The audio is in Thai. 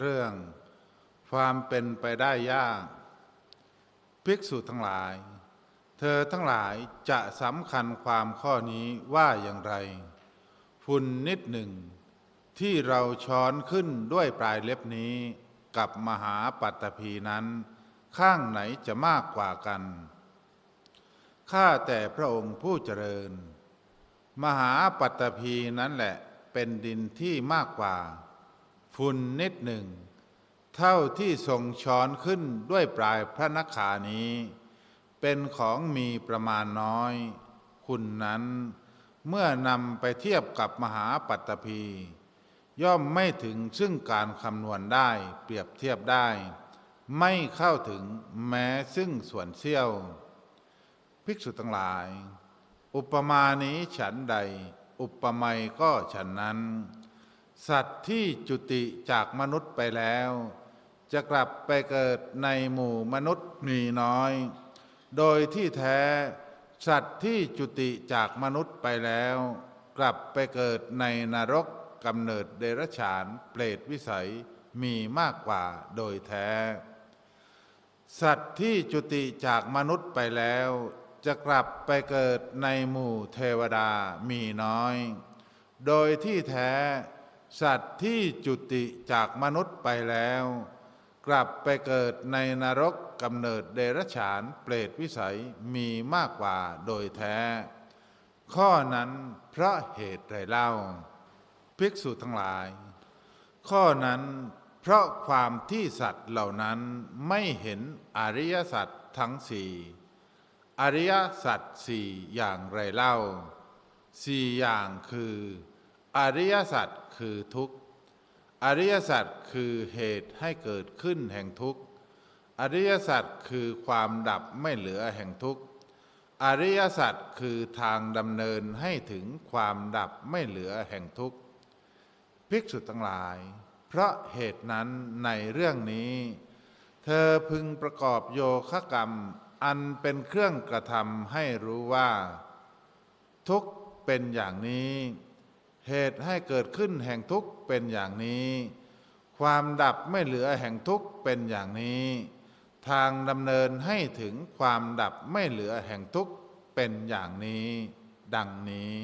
เรื่องความเป็นไปได้ยาก ภิกษุทั้งหลาย เธอทั้งหลายจะสำคัญความข้อนี้ว่าอย่างไร ฝุ่นนิดหนึ่ง ที่เราช้อนขึ้นด้วยปลายเล็บนี้กับมหาปัตตภีนั้น ข้างไหนจะมากกว่ากัน ข้าแต่พระองค์ผู้เจริญ มหาปัตตภีนั้นแหละเป็นดินที่มากกว่า ฝุ่นนิดหนึ่ง เท่าที่ทรงช้อนขึ้นด้วยปลายพระนักขานี้ เป็นของมีประมาณน้อย คุณนั้น เมื่อนำไปเทียบกับมหาปัตตภีย่อมไม่ถึงซึ่งการคำนวณได้เปรียบเทียบได้ ไม่เข้าถึงแม้ซึ่งส่วนเสี้ยว ภิกษุทั้งหลาย อุปมานี้ฉันใด อุปไมยก็ฉันนั้น สัตว์ที่จุติจากมนุษย์ไปแล้ว จะกลับไปเกิดในหมู่มนุษย์มีน้อย โดยที่แท้ สัตว์ที่จุติจากมนุษย์ไปแล้ว กลับไปเกิดในนรกกำเนิดเดรัจฉานเปรตวิสัยมีมากกว่าโดยแท้ สัตว์ที่จุติจากมนุษย์ไปแล้ว จะกลับไปเกิดในหมู่เทวดามีน้อย โดยที่แท้ สัตว์ที่จุติจากมนุษย์ไปแล้ว กลับไปเกิดในนรกกำเนิดเดรัจฉานเปรตวิสัยมีมากกว่าโดยแท้ ข้อนั้นเพราะเหตุไรเล่า ภิกษุทั้งหลาย ข้อนั้นเพราะความที่สัตว์เหล่านั้นไม่เห็นอริยสัจทั้งสี่อริยสัจสี่อย่างไรเล่าสี่อย่างคือ อริยสัจคือทุกข์อริยสัจคือเหตุให้เกิดขึ้นแห่งทุกข์อริยสัจคือความดับไม่เหลือแห่งทุกข์อริยสัจคือทางดำเนินให้ถึงความดับไม่เหลือแห่งทุกข์ภิกษุทั้งหลาย เพราะเหตุนั้นในเรื่องนี้ เธอพึงประกอบโยคะกรรม อันเป็นเครื่องกระทำให้รู้ว่า ทุกข์เป็นอย่างนี้ เหตุให้เกิดขึ้นแห่งทุกข์เป็นอย่างนี้ ความดับไม่เหลือแห่งทุกข์เป็นอย่างนี้ ทางดำเนินให้ถึงความดับไม่เหลือแห่งทุกข์เป็นอย่างนี้ ดังนี้